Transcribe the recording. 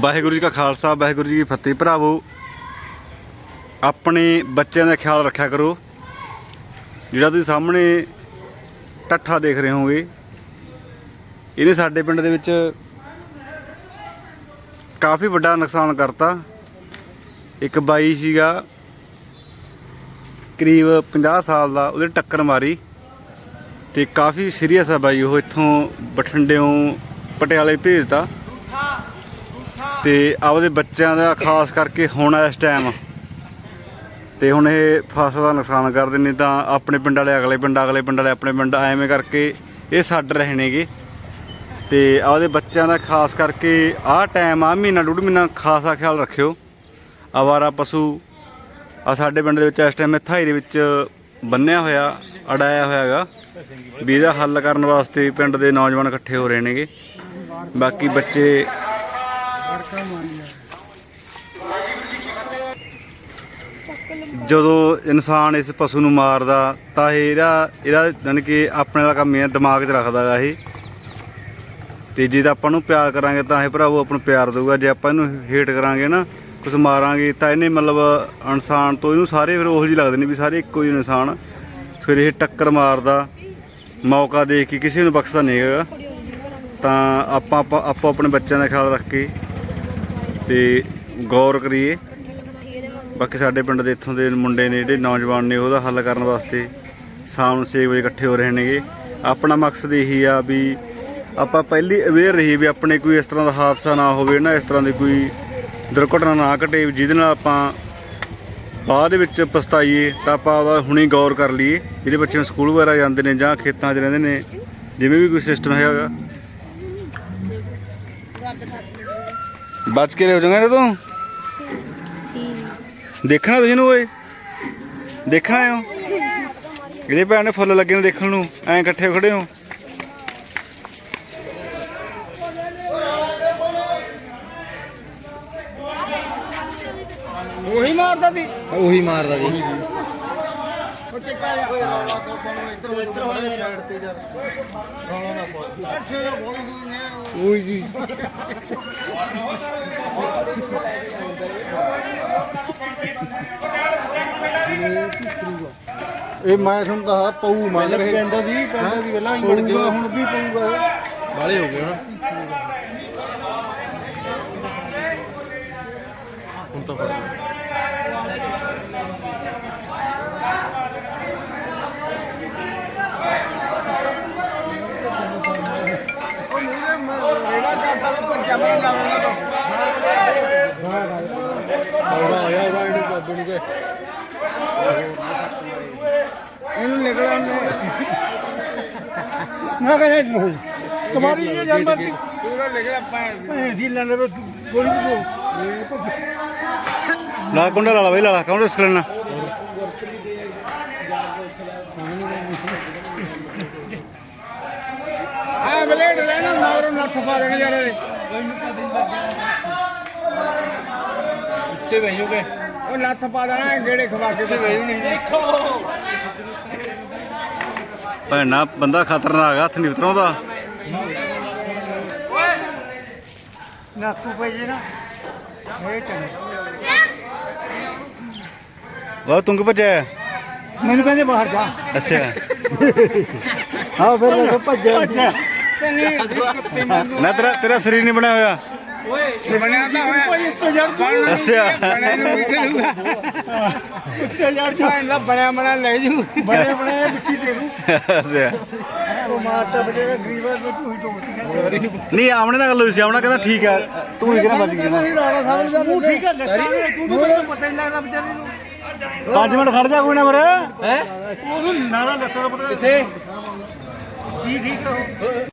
ਵਾਹਿਗੁਰੂ ਜੀ ਕਾ ਖਾਲਸਾ, ਵਾਹਿਗੁਰੂ ਜੀ ਕੀ ਫਤਿਹ। ਭਰਾਵੋ, ਆਪਣੇ ਬੱਚਿਆਂ ਦਾ ਖਿਆਲ ਰੱਖਿਆ ਕਰੋ। ਜਿਹੜਾ ਤੁਸੀਂ ਸਾਹਮਣੇ ਟੱਠਾ ਦੇਖ ਰਹੇ ਹੋਗੇ ਇਹਨੇ ਸਾਡੇ ਪਿੰਡ ਦੇ ਵਿੱਚ ਕਾਫੀ ਵੱਡਾ ਨੁਕਸਾਨ ਕਰਤਾ। ਇੱਕ ਬਾਈ ਸੀਗਾ, ਕਰੀਬ 50 ਸਾਲ ਦਾ, ਉਹਦੇ ਟੱਕਰ ਮਾਰੀ। ਤੇ ਕਾਫੀ ਸੀਰੀਅਸ ਆ ਬਾਈ, ਉਹ ਇੱਥੋਂ ਬਠਿੰਡਿਓਂ ਪਟਿਆਲੇ ਭੇਜਤਾ। ਤੇ ਆਪਦੇ ਬੱਚਿਆਂ ਦਾ ਖਾਸ ਕਰਕੇ ਹੁਣ ਇਸ ਟਾਈਮ ਤੇ ਹੁਣ ਇਹ ਫਸਲ ਦਾ ਨੁਕਸਾਨ ਕਰਦੇ ਨੇ ਤਾਂ ਆਪਣੇ ਪਿੰਡ ਵਾਲੇ ਅਗਲੇ ਪਿੰਡ ਅਗਲੇ ਪਿੰਡ ਵਾਲੇ ਆਪਣੇ ਪਿੰਡ ਐਵੇਂ ਕਰਕੇ ਇਹ ਛੱਡ ਰਹੇ ਨੇਗੇ। ਤੇ ਆਪਦੇ ਬੱਚਿਆਂ ਦਾ ਖਾਸ ਕਰਕੇ ਆਹ ਟਾਈਮ ਆ ਮਹੀਨਾ, ਡੂਢ ਮਹੀਨਾ ਖਾਸਾ ਖਿਆਲ ਰੱਖਿਓ। ਆਵਾਰਾ ਪਸ਼ੂ ਆ ਸਾਡੇ ਪਿੰਡ ਦੇ ਵਿੱਚ ਇਸ ਟਾਈਮ ਥਾਈ ਦੇ ਵਿੱਚ ਬੰਨਿਆ ਹੋਇਆ, ਅੜਾਇਆ ਹੋਇਆ ਹੈਗਾ ਵੀ ਇਹਦਾ ਹੱਲ ਕਰਨ ਵਾਸਤੇ ਪਿੰਡ ਦੇ ਨੌਜਵਾਨ ਇਕੱਠੇ ਹੋ ਰਹੇ ਨੇਗੇ। ਬਾਕੀ ਬੱਚੇ ਜਦੋਂ ਇਨਸਾਨ ਇਸ ਪਸ਼ੂ ਨੂੰ ਮਾਰਦਾ, ਤਾਂ ਇਹ ਇਹਦਾ ਇਹਦਾ ਯਾਨੀ ਕਿ ਆਪਣੇ ਦਾ ਕੰਮ ਇਹ ਹੈ ਦਿਮਾਗ 'ਚ ਰੱਖਦਾ ਗਾ ਇਹ। ਤੇ ਜੇ ਤਾਂ ਆਪਾਂ ਨੂੰ ਪਿਆਰ ਕਰਾਂਗੇ, ਤਾਂ ਇਹ ਭਰਾਵੋ ਆਪਾਂ ਨੂੰ ਪਿਆਰ ਦੇਊਗਾ। ਜੇ ਆਪਾਂ ਇਹਨੂੰ ਹੇਟ ਕਰਾਂਗੇ ਨਾ ਕੁਝ ਮਾਰਾਂਗੇ, ਤਾਂ ਇਹਨੇ ਮਤਲਬ ਇਨਸਾਨ ਤੋਂ ਇਹਨੂੰ ਸਾਰੇ ਫਿਰ ਉਹੋ ਜਿਹੇ ਲੱਗਦੇ ਨੇ ਵੀ ਸਾਰੇ ਇੱਕੋ ਹੀ ਇਨਸਾਨ। ਫਿਰ ਇਹ ਟੱਕਰ ਮਾਰਦਾ, ਮੌਕਾ ਦੇਖ ਕੇ ਕਿਸੇ ਨੂੰ ਬਖਸ਼ਦਾ ਨਹੀਂ ਹੈਗਾ। ਤਾਂ ਆਪਾਂ ਆਪਾਂ, ਆਪੋ ਆਪਣੇ ਬੱਚਿਆਂ ਦਾ ਖਿਆਲ ਰੱਖ ਕੇ ਤੇ ਗੌਰ ਕਰੀਏ, ਬਾਕੀ ਸਾਡੇ ਪਿੰਡ ਦੇ ਇੱਥੋਂ ਦੇ ਮੁੰਡੇ ਨੇ ਜਿਹੜੇ ਨੌਜਵਾਨ ਨੇ, ਉਹਦਾ ਹੱਲ ਕਰਨ ਵਾਸਤੇ ਸ਼ਾਮ ਨੂੰ 6 ਵਜੇ ਇਕੱਠੇ ਹੋ ਰਹੇ ਨੇਗੇ। ਆਪਣਾ ਮਕਸਦ ਇਹੀ ਆ ਵੀ ਆਪਾਂ ਪਹਿਲੀ ਅਵੇਅਰ ਰਹੀਏ ਵੀ ਆਪਣੇ ਕੋਈ ਇਸ ਤਰ੍ਹਾਂ ਦਾ ਹਾਦਸਾ ਨਾ ਹੋਵੇ ਨਾ, ਇਸ ਤਰ੍ਹਾਂ ਦੀ ਕੋਈ ਦੁਰਘਟਨਾ ਨਾ ਘਟੇ, ਜਿਹਦੇ ਨਾਲ ਆਪਾਂ ਬਾਅਦ ਦੇ ਵਿੱਚ ਪਛਤਾਈਏ ਤਾਂ ਆਪਾਂ ਉਹਦਾ ਹੁਣੇ ਗੌਰ ਕਰ ਲਈਏ। ਜਿਹੜੇ ਬੱਚੇ ਸਕੂਲ ਵਗੈਰਾ ਜਾਂਦੇ ਨੇ ਜਾਂ ਖੇਤਾਂ 'ਚ ਰਹਿੰਦੇ ਨੇ, ਜਿਵੇਂ ਵੀ ਕੋਈ ਸਿਸਟਮ ਹੈਗਾ। ਬਚ ਕੇ ਰਹੋ ਚੰਗਾ ਤੂੰ? ਦੇਖਣਾ ਤੁਸੀਂ ਨੂੰ ਓਏ। ਦੇਖਣਾ ਆਇਓ ਇਹਦੇ ਭੈਣ ਨੇ ਫੁੱਲ ਲੱਗੇ ਨੇ ਦੇਖਣ ਨੂੰ ਐਂ ਇਕੱਠੇ ਖੜੇ ਹੋ। ਉਹੀ ਮਾਰਦਾ ਸੀ। ਉਹੀ ਮਾਰਦਾ ਜੀ ਉਹ ਚਿੱਟਾ ਜਿਹਾ ਇੱਧਰ ਇੱਧਰ ਹੋ ਜਾ ਸਾਈਡ ਤੇ ਜਾ ਉਹੀ ਜੀ ਇਹ ਮੈਂ ਤੁਹਾਨੂੰ ਕਹਾ ਪਊ ਮੰਨ ਰਹੇ ਪੈਂਦਾ ਸੀ ਪੈਂਦਾ ਸੀ ਪਹਿਲਾਂ ਹੀ ਬਣ ਗਿਆ ਹੁਣ ਵੀ ਪਊਗਾ ਬਾਲੇ ਹੋ ਗਏ ਹੁਣ। ਹੁਣ ਤਾਂ ਗਿਆ। ਇਹਨੂੰ ਬਾਬੇ ਨਿਕਲਣ ਦੇ ਨਾ ਕਹੇ ਨਹੀਂ ਤੁਹਾਡੀ ਇਹ ਜਾਂਦਾ ਸੀ ਪੂਰਾ ਨਿਕਲਿਆ ਪੈਣ ਦੀ ਲੈਣ ਦੇ ਗੋਲੀ ਕੋ ਲਾ ਕੁੰਡਾ ਲਾ ਲਾ ਬਈ ਲਾ ਲਾ ਕੌਣ ਨੱਥ ਪਾ ਦੇਣੇ ਯਾਰ। ਇਹਦੇ ਉੱਤੇ ਬਹਿ ਜਾਓਗੇ। ਉਹ ਨੱਥ ਪਾ ਦੇਣਾ ਗੇੜੇ ਖਵਾ ਕੇ ਤੇ ਵੇਈ ਨਹੀਂ ਭੈਣਾ ਬੰਦਾ ਖਤਰਨਾਕ ਆ ਹੱਥ ਨਹੀਂ ਉਤਰਾਉਂਦਾ। ਨਾਕੂ ਪੈ ਜੇ ਨਾ। ਇਹ ਚੰਗਾ। ਵਾ ਤੂੰ ਕਿ ਭੱਜਿਆ? ਮੈਨੂੰ ਕਹਿੰਦੇ ਬਾਹਰ ਜਾ। ਅੱਛਾ। ਹਾਂ ਫਿਰ ਭੱਜਿਆ। ਨਾ ਤੇਰਾ ਤੇਰਾ ਸਰੀਰ ਨਹੀਂ ਬਣਿਆ ਹੋਇਆ। ਬਣਿਆ ਤਾਂ ਹੋਇਆ। ਅੱਛਾ। ਬਣਿਆ ਨੂੰ ਕੀ ਕਰੂਗਾ ਉੱਤੇ ਯਾਰ ਜੋ ਇਹਦਾ ਬਣਿਆ ਬਣਿਆ ਲੈ ਜੂ। ਬਣਿਆ ਬਣਿਆ ਮਿੱਟੀ ਦੇ ਨੂੰ ਅੱਛਾ। ਉਹ ਮਾਰਤਾ ਬਜੇਗਾ ਗਰੀਬਾਂ ਨੂੰ ਤੂੰ ਹੀ ਟੋਕਦੀ ਨਹੀਂ ਆਮਣੇ ਨਾਲ ਗੱਲ ਹੋਈ ਸੀ। ਆਮਣਾ ਕਹਿੰਦਾ ਠੀਕ ਹੈ ਤੂੰ ਹੀ ਕਿਹਨਾਂ ਬਚ ਗਿਆ ਨਹੀਂ ਤੂੰ ਠੀਕ ਹੈ ਲੱਤਾਂ ਤੂੰ ਤਾਂ ਪਤਾ ਹੀ ਲੱਗਦਾ ਵਿਚਾਰੀ ਨੂੰ। 5 ਮਿੰਟ ਖੜ ਜਾ ਕੋਈ ਨਾ ਮਰ। ਹੈ? ਉਹਨੂੰ ਨਾਰਾ ਲੱਤਾਂ ਦਾ ਪਤਾ ਕਿੱਥੇ? ਕੀ ਠੀਕ ਹੈ ਉਹ।